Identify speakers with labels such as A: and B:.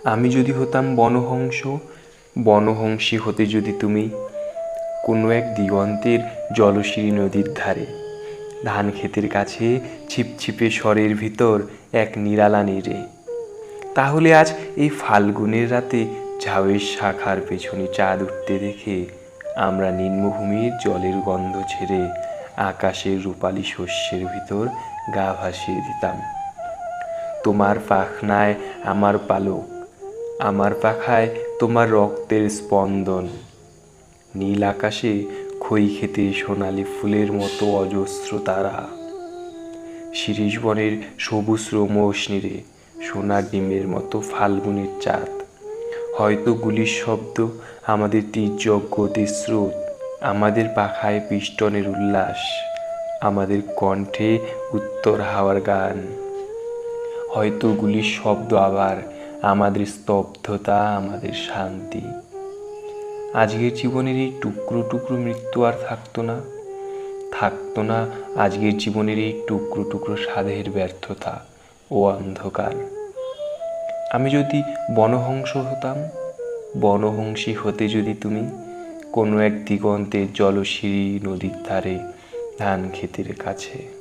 A: আমি যদি হতাম বনহংস, বনহংসী হতে যদি তুমি, কোনো এক দিগন্তের জলশিরি নদীর ধারে, ধান ক্ষেতের কাছে ছিপছিপে স্বরের ভিতর এক নিরালা নীরে তাহলে আজ এই ফাল্গুনের রাতে ঝাউয়ের শাখার পেছনে চাঁদ উঠতে দেখে আমরা নিম্নভূমির জলের গন্ধ ছেড়ে আকাশের রূপালি শস্যের ভিতর গা ভাসিয়ে দিতাম। তোমার পাখনায় আমার পালক আমার পাখায় তোমার রক্তের স্পন্দন। নীল আকাশে খই খেতে সোনালি ফুলের মতো অজস্র তারা। শিরিষ বনের সবুজ রোমস নীরে সোনার ডিমের মতো ফাল্গুনের চাঁদ। হয়তো গুলির শব্দ আমাদের তীর্যক গতির স্রোত, আমাদের পাখায় পিষ্টনের উল্লাস, আমাদের কণ্ঠে উত্তর হাওয়ার গান। হয়তো গুলির শব্দ আবার আমাদের স্তব্ধতা, আমাদের শান্তি। আজকের জীবনের এই টুকরো টুকরো মৃত্যু আর থাকতো না। থাকতো না আজকের জীবনের এই টুকরো টুকরো স্বাদের ব্যর্থতা ও অন্ধকার। আমি যদি বনহংস হতাম, বনহংসী হতে যদি তুমি, কোনো এক দিগন্তের জলশিরি নদীর ধারে ধান ক্ষেতের কাছে।